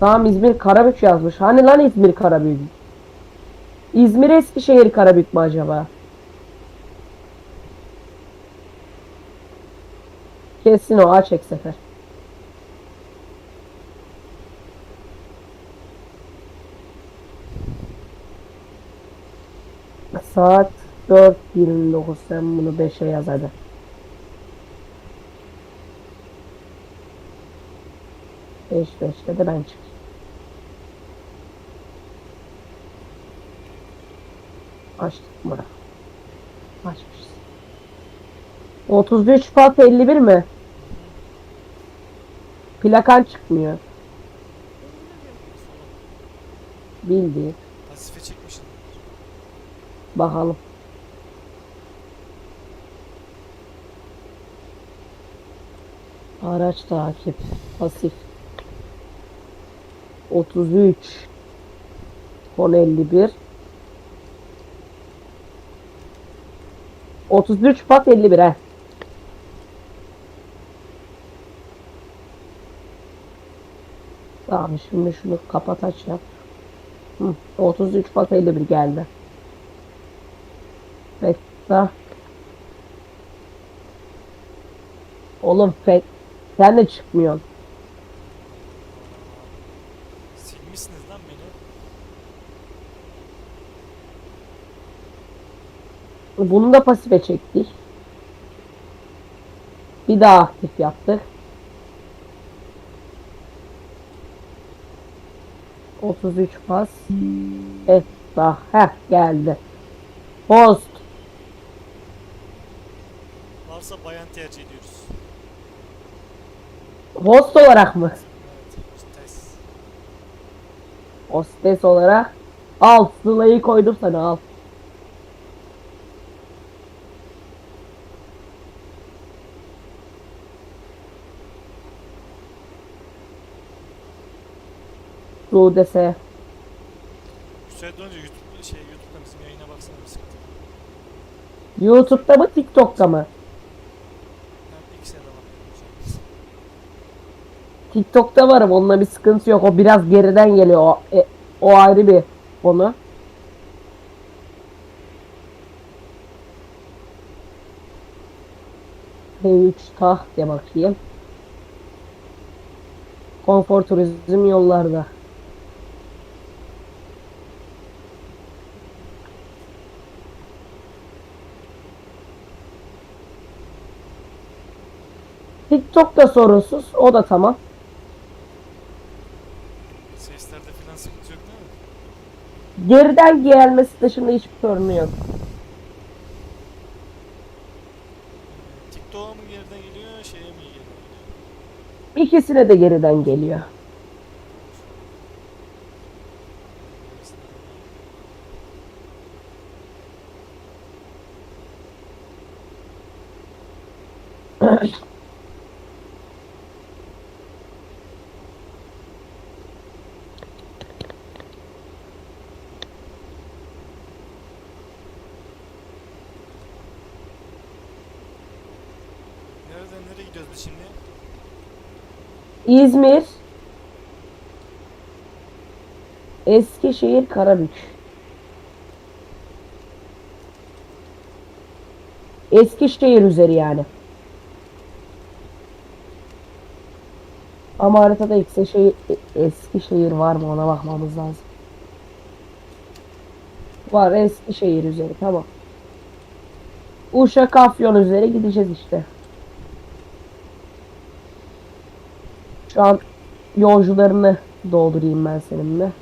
Tamam İzmir Karabük yazmış. Hani lan İzmir Karabük? İzmir Eskişehir Karabük mü acaba? Kesin o açık sefer. Saat 4.29 sen bunu 5'e yaz. Beş beşte de ben çık. Açtık bura. Açmışız. 33 Şubat 51 mi? Plakan çıkmıyor. Bildi. Pasife çekmişsin. Bakalım. Araç takip. Pasif. 33. Kon 51. 33 Şubat 51 he. Tamam şimdi şunu kapat aç yap. Hı, 33 Şubat 51 geldi. Fetta. Oğlum Fet sen de çıkmıyorsun. Bunu da pasife çektik. Bir daha aktif yaptık. 33 pas. Fetta. Heh geldi. Post. Varsa bayan tercih ediyoruz. Host olarak mı? Evet. Test. Hostes olarak. Al. Sıla'yı koydum sana al. Suudese. Müsait olunca YouTube, şey, YouTube'da bizim yayına baksana bir sıkıntı. YouTube'da mı TikTok'ta mı? Ben ikisine de bakıyorum. TikTok'ta varım onunla bir sıkıntı yok. O biraz geriden geliyor. O, e, o ayrı bir konu. P3 tah diye bakayım. Konfor turizm yollarda. TikTok'ta sorunsuz. O da tamam. Seslerde falan sıkıntı yok değil mi? Geriden gelmesi dışında hiçbir sorunu yok. TikTok'a mı geriden geliyor, şeye mi geriden geliyor? İkisine de geriden geliyor. İzmir, Eskişehir, Karabük. Eskişehir üzeri yani. Ama haritada Eskişehir, Eskişehir var mı ona bakmamız lazım. Var Eskişehir üzeri tamam. Uşak Afyon üzeri gideceğiz işte. Şu an yolcularını doldurayım ben seninle.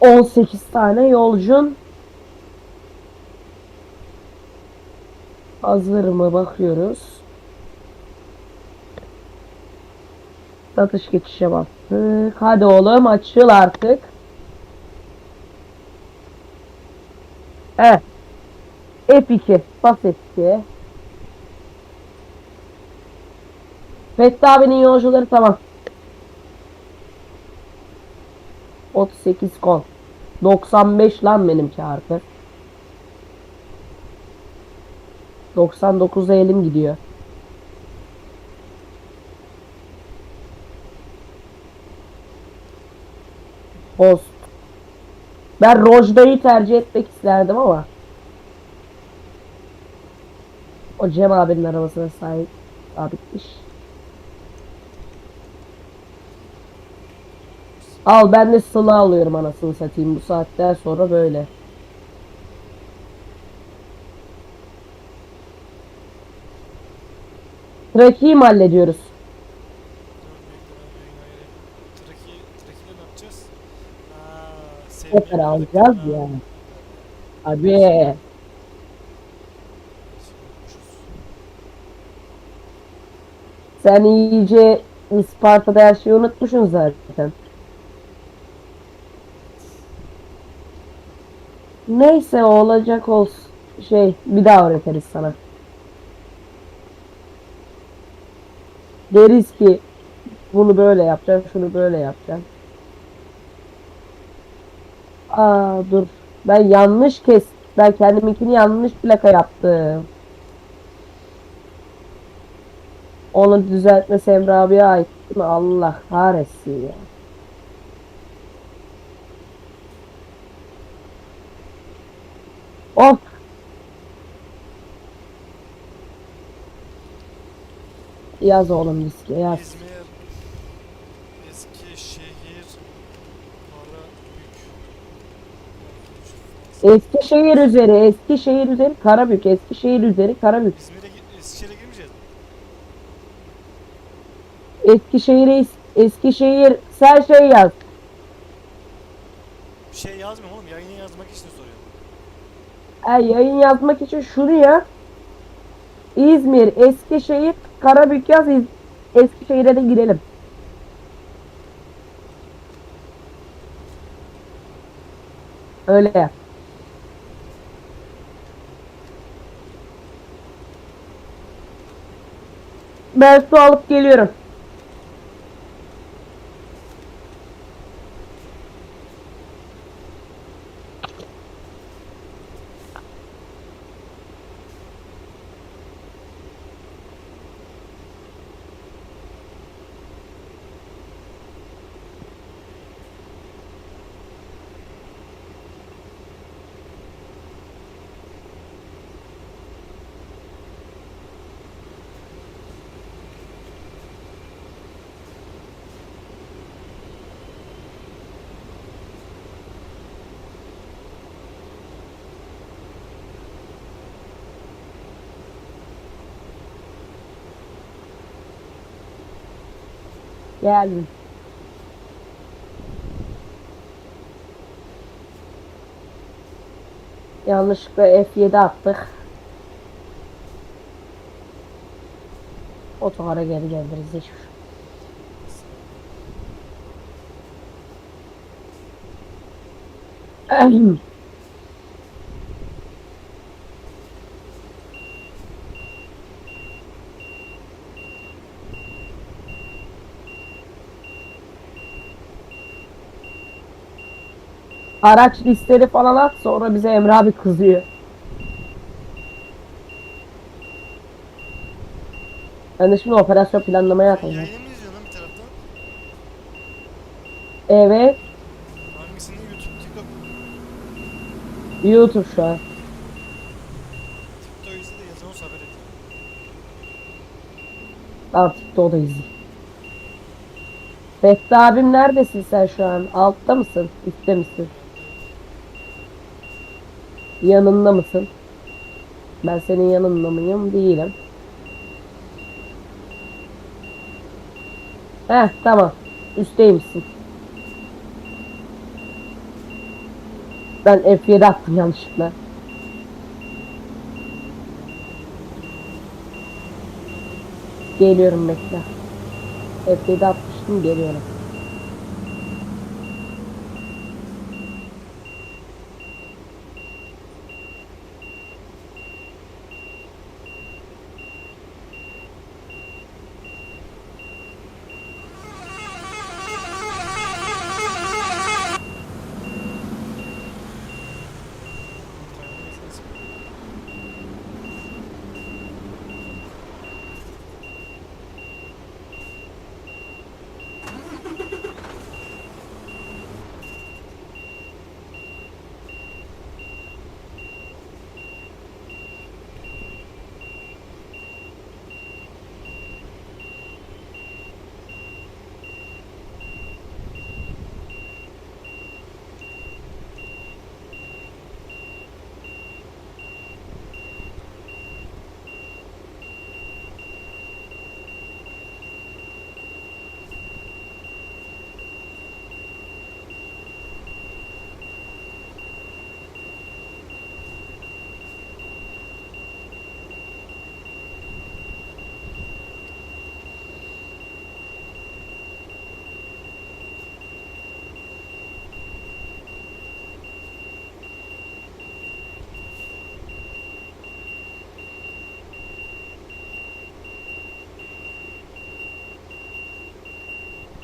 On sekiz tane yolcun hazır mı bakıyoruz. Satış geçişe bastık. Hadi oğlum açıl artık. Evet. F2 bas F2. Fethi abinin yolcuları tamam. 38 kon. 95 lan benimki artık. 99'a elim gidiyor. Post. Ben Rojda'yı tercih etmek isterdim ama. O Cem abinin arabasına sahip sabitmiş. Al ben de sıla alıyorum anasını satayım bu saatten sonra böyle. Trakiği mi hallediyoruz? Dur bekle ben yayına gireyim. Traki, Traki'de ne yapacağız? Aa, Sefer alacağız ya. Abi sen iyice Isparta'da her şeyi unutmuşsun zaten. Neyse olacak olsun. Şey bir daha öğretiriz sana. Deriz ki bunu böyle yapacaksın, şunu böyle yapacaksın. Aa dur. Ben yanlış kes. Ben kendiminkini yanlış plaka yaptım. Onu düzeltmesi Emre abiye ait mi? Allah kahretsin ya. Of. Yaz oğlum riske yaz. İzmir, Eskişehir, Karabük. Eskişehir üzeri, Eskişehir üzeri, Karabük, Eskişehir üzeri, Karabük. İzmir'e git, Eskişehir'e girmeyeceğiz. Eskişehir'e, Eskişehir, sen şey yaz. Bir şey yazmıyorum oğlum, yayını yazmak için soruyorum. Ay, yayın yazmak için şunu yaz. İzmir, Eskişehir, Karabük yaz. İz- Eskişehir'e de girelim. Öyle yap. Ben su alıp geliyorum. Geldim. Yanlışlıkla F7 attık. Otogara geri geliriz hiç. Araç listeleri falan at sonra bize Emre abi kızıyor. Ben de şimdi operasyon planlamaya atayım. Yayını mı izliyorsun lan bir taraftan? Evet, Hangisini? YouTube, TikTok, YouTube şu an. TikTok izle de yazan olsa haber et. Artık da o da izliyor. Fethi abim neredesin sen şu an? Altta mısın? Üstte misin? Yanında mısın? Ben senin yanında mıyım? Değilim. Heh tamam. Üstteymişsin. Ben F7 attım yanlışlıkla. Geliyorum bekle. F7 atmıştım geliyorum.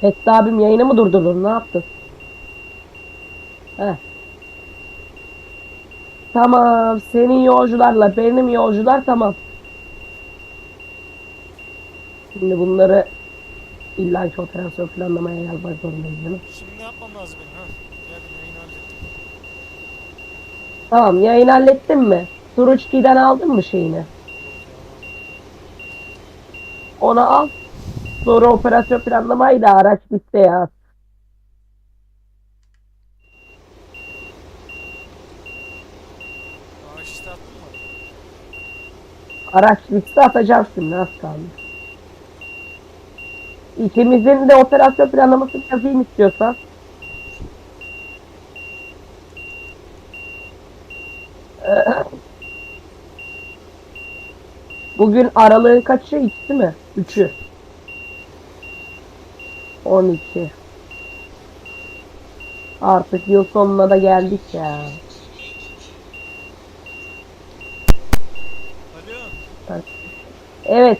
Fethi abim yayını mı durdurdun? Ne yaptın? Heh. Tamam. Senin yolcularla benim yolcular tamam. Şimdi bunları illaki operasyon planlamaya yazmak zorundayız değil mi? Şimdi ne yapmam lazım benim ha? Geldim yayını hallettim. Tamam yayın hallettin mi? Suruçki'den aldın mı şeyini? Onu al. Sonra operasyon planlamayı da araç. Ağaç işte attın mı? Araç liste atacağım şimdi az kaldı. İkimizin de operasyon planlamasını yazayım istiyorsan. Ee, Bugün aralığın kaçı? İkisi mi? Üçü. 12. Artık yıl sonuna da geldik ya. Alo. Evet.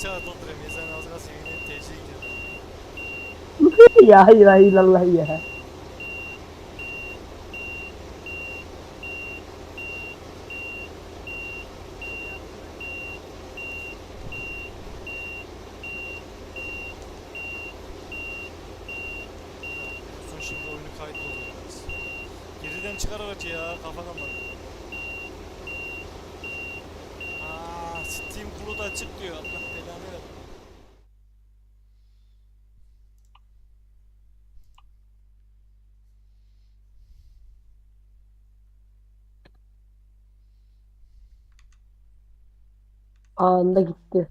Dolduruyorum. Yazan ağzına sevgili TC gidiyorum. ya hayır hayır Allah ya. Şimdi oyunu kaydoluyor biraz. Geriden çıkar aracı ya kafadan bak. Aa, Steam da açık diyor. Allah Anında gitti.